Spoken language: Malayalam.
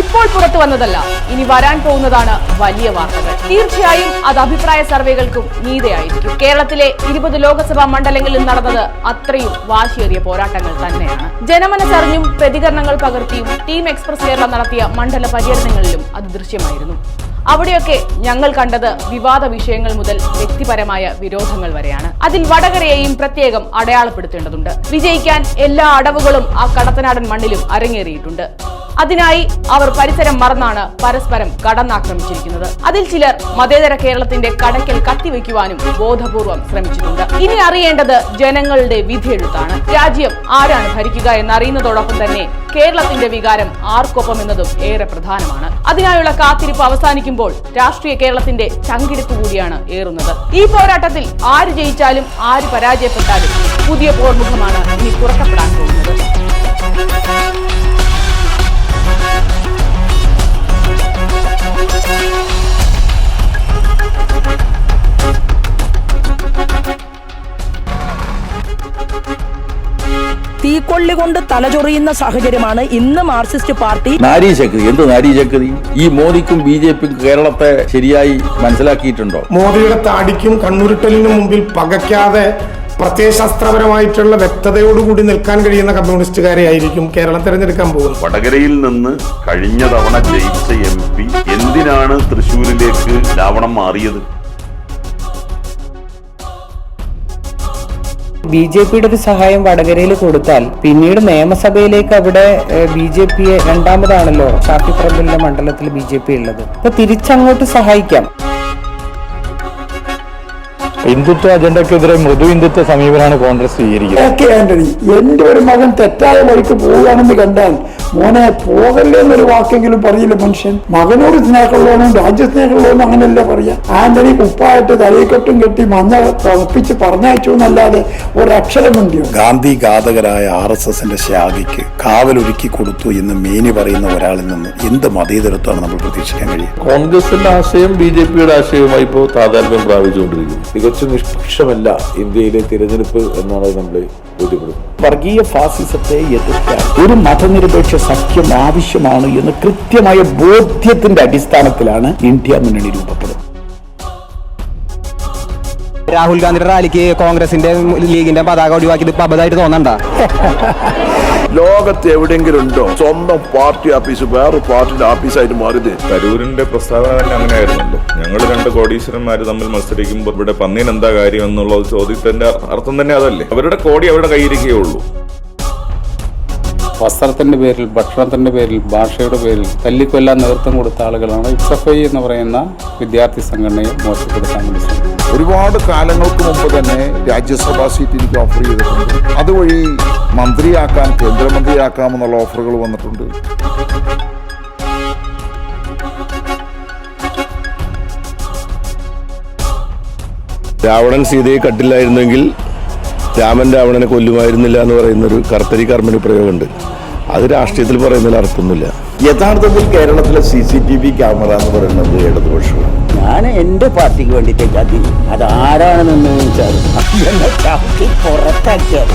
ഇപ്പോൾ പുറത്തു വന്നതല്ല. ഇനി വരാൻ പോകുന്നതാണ് വലിയ വാർത്തകൾ. തീർച്ചയായും അത് അഭിപ്രായ സർവേകൾക്കും നീതയായിരിക്കും കേരളത്തിലെ ഇരുപത് ലോക്സഭാ മണ്ഡലങ്ങളിൽ നടന്നത് അത്രയും വാശിയേറിയ പോരാട്ടങ്ങൾ തന്നെയാണ്. ജനമനസറിഞ്ഞും പ്രതികരണങ്ങൾ പകർത്തിയും ടീം എക്സ്പ്രസ് കേരള നടത്തിയ മണ്ഡല പര്യടനങ്ങളിലും അത് ദൃശ്യമായിരുന്നു. അവിടെയൊക്കെ ഞങ്ങൾ കണ്ടത് വിവാദ വിഷയങ്ങൾ മുതൽ വ്യക്തിപരമായ വിരോധങ്ങൾ വരെയാണ്. അതിൽ വടകരയെയും പ്രത്യേകം അടയാളപ്പെടുത്തേണ്ടതുണ്ട്. വിജയിക്കാൻ എല്ലാ അടവുകളും ആ കടത്തനാടൻ മണ്ണിലും അരങ്ങേറിയിട്ടുണ്ട്. അതിനായി അവർ പരിസരം മറന്നാണ് പരസ്പരം കടന്നാക്രമിച്ചിരിക്കുന്നത്. അതിൽ ചിലർ മതേതര കേരളത്തിന്റെ കടയ്ക്കൽ കത്തിവെക്കുവാനും ബോധപൂർവം ശ്രമിച്ചിട്ടുണ്ട്. ഇനി അറിയേണ്ടത് ജനങ്ങളുടെ വിധിയെഴുത്താണ്. രാജ്യം ആരാണ് ഭരിക്കുക എന്നറിയുന്നതോടൊപ്പം തന്നെ കേരളത്തിന്റെ വികാരം ആർക്കൊപ്പം എന്നതും ഏറെ പ്രധാനമാണ്. അതിനായുള്ള കാത്തിരിപ്പ് അവസാനിക്കുമ്പോൾ രാഷ്ട്രീയ കേരളത്തിന്റെ ചങ്കിടിപ്പ് കൂടിയാണ് ഏറുന്നത്. ഈ പോരാട്ടത്തിൽ ആര് ജയിച്ചാലും ആര് പരാജയപ്പെട്ടാലും പുതിയ പോർമുഖമാണ് ഇനി തുറക്കപ്പെടാൻ പോകുന്നത്. തീക്കൊള്ളി കൊണ്ട് തലചൊറിയുന്ന സാഹചര്യമാണ് ഇന്ന് മാർക്സിസ്റ്റ് പാർട്ടി. നാരീശക്തി എന്ത് നാരീശക്തി ഈ മോദിക്കും ബി ജെ പിക്കും കേരളത്തെ ശരിയായി മനസ്സിലാക്കിയിട്ടുണ്ടോ? മോദിയുടെ താടിക്കും കണ്ണുരുട്ടലിനും മുമ്പിൽ പകയ്ക്കാതെ പ്രത്യയശാസ്ത്രപരമായിട്ടുള്ള വ്യക്തതയോടുകൂടി നിൽക്കാൻ കഴിയുന്ന കമ്മ്യൂണിസ്റ്റുകാരെ ആയിരിക്കും കേരളം തിരഞ്ഞെടുക്കാൻ പോകുന്നത്. വടകരയിൽ നിന്ന് കഴിഞ്ഞ തവണ ജയിച്ച എം പി എന്തിനാണ് തൃശൂരിലേക്ക് രാവണം മാറിയത്? ബി ജെ പിയുടെ ഒരു സഹായം വടകരയിൽ കൊടുത്താൽ പിന്നീട് നിയമസഭയിലേക്ക് അവിടെ ബി ജെ പിയെ രണ്ടാമതാണല്ലോ ഷാഫി പറമ്പിലിന്റെ മണ്ഡലത്തിൽ ബി ജെ പി ഉള്ളത്. അപ്പൊ തിരിച്ചങ്ങോട്ട് സഹായിക്കാം. ഹിന്ദുത്വ അജണ്ടക്കെതിരെ മൃദു ഹിന്ദുത്വ സമീപനമാണ് കോൺഗ്രസ് സ്വീകരിക്കുന്നത്. എന്റെ ഒരു മകൻ തെറ്റായ വഴിക്ക് പോവുകയാണെന്ന് കണ്ടാൽ മോനെ പോകല്ലേ എന്നൊരു വാക്കെങ്കിലും പറയില്ല മനുഷ്യൻ. മകനോട് സ്നേഹമുള്ളവനും രാജ്യസ്നേഹമുള്ളവനും അങ്ങനെയല്ല പറയാ? ആന്റണി കുപ്പായിട്ട് തലയിക്കെട്ടും കെട്ടി മഞ്ഞ തളപ്പിച്ച് പറഞ്ഞയച്ചു എന്നല്ലാതെ ഒരക്ഷരം മിണ്ടിയോ? ഗാന്ധി ഘാതകരായ ആർ എസ് എസിന്റെ ശാഖയ്ക്ക് കാവലൊരുക്കി കൊടുത്തു എന്ന് മേനി പറയുന്ന ഒരാളിൽ നിന്ന് എന്ത് മതേതരത്വമാണ് നമ്മൾ പ്രതീക്ഷിക്കാൻ കഴിയുക? കോൺഗ്രസിന്റെ ആശയം ബി ജെ പിയുടെ ആശയവുമായി ഇപ്പോൾ താതാത്മ്യം പ്രാപിച്ചുകൊണ്ടിരിക്കുന്നു. തികച്ചും നിഷ്പക്ഷമല്ല ഇന്ത്യയിലെ തിരഞ്ഞെടുപ്പ് എന്നാണ് നമ്മൾ ബോധ്യപ്പെടുന്നത് വർഗീയ ഫാസിസത്തെ എതിർക്കാൻ ഒരു മതനിരപേക്ഷ സഖ്യം ആവശ്യമാണ് എന്ന് കൃത്യമായ ബോധ്യത്തിന്റെ അടിസ്ഥാനത്തിലാണ് ഇന്ത്യ മുന്നണി രൂപപ്പെടുന്നത്. രാഹുൽ ഗാന്ധിയുടെ റാലിക്ക് കോൺഗ്രസിന്റെ ലീഗിന്റെ പതാക ഒഴിവാക്കിയത് ഇപ്പൊ അബദ്ധമായിട്ട് തോന്നണ്ട. ലോകത്ത് എവിടെയെങ്കിലും ഉണ്ടോ സ്വന്തം പാർട്ടി ഓഫീസ് വേറെ പാർട്ടിയുടെ ഓഫീസായിട്ട് മാറിയത്. തരൂരിന്റെ പ്രസ്താവന തന്നെ അങ്ങനെയായിരുന്നല്ലോ. ഞങ്ങൾ രണ്ട് കോടീശ്വരന്മാർ തമ്മിൽ മത്സരിക്കുമ്പോൾ ഇവിടെ പന്നീന് എന്താ കാര്യം എന്നുള്ള ചോദ്യത്തിന്റെ അർത്ഥം തന്നെ അതല്ലേ? അവരുടെ കോടി അവരുടെ കയ്യിരിക്കുകയുള്ളൂ വസ്ത്രത്തിന്റെ പേരിൽ ഭക്ഷണത്തിന്റെ പേരിൽ ഭാഷയുടെ പേരിൽ തല്ലിക്കൊല്ലാൻ നേതൃത്വം കൊടുത്ത ആളുകളാണ് ഇസഫൈ എന്ന് പറയുന്ന വിദ്യാർത്ഥി സംഘടനയെ മോശപ്പെടുത്താൻ വേണ്ടി ഒരുപാട് കാലങ്ങൾക്ക് മുമ്പ് തന്നെ രാജ്യസഭാ സീറ്റ് എനിക്ക് ഓഫർ ചെയ്തിട്ടുണ്ട്. അതുവഴി മന്ത്രിയാക്കാം കേന്ദ്രമന്ത്രിയാക്കാം എന്നുള്ള ഓഫറുകൾ വന്നിട്ടുണ്ട്. രാവണൻ സീതയെ കട്ടില്ലായിരുന്നെങ്കിൽ രാമൻ രാവണനെ കൊല്ലുമായിരുന്നില്ല എന്ന് പറയുന്ന ഒരു കർത്തരി കർമ്മന് പ്രയോഗമുണ്ട്. അത് രാഷ്ട്രീയത്തിൽ പറയുന്നതിൽ അർത്ഥമൊന്നുമില്ല. യഥാർത്ഥത്തിൽ കേരളത്തിലെ C C T V camera എന്ന് പറയുന്നത് ഇടതുപക്ഷമാണ്. ഞാൻ എന്റെ പാർട്ടിക്ക് വേണ്ടിയിട്ട് അത് ആരാണെന്ന് വെച്ചാൽ പുറത്താക്കിയത്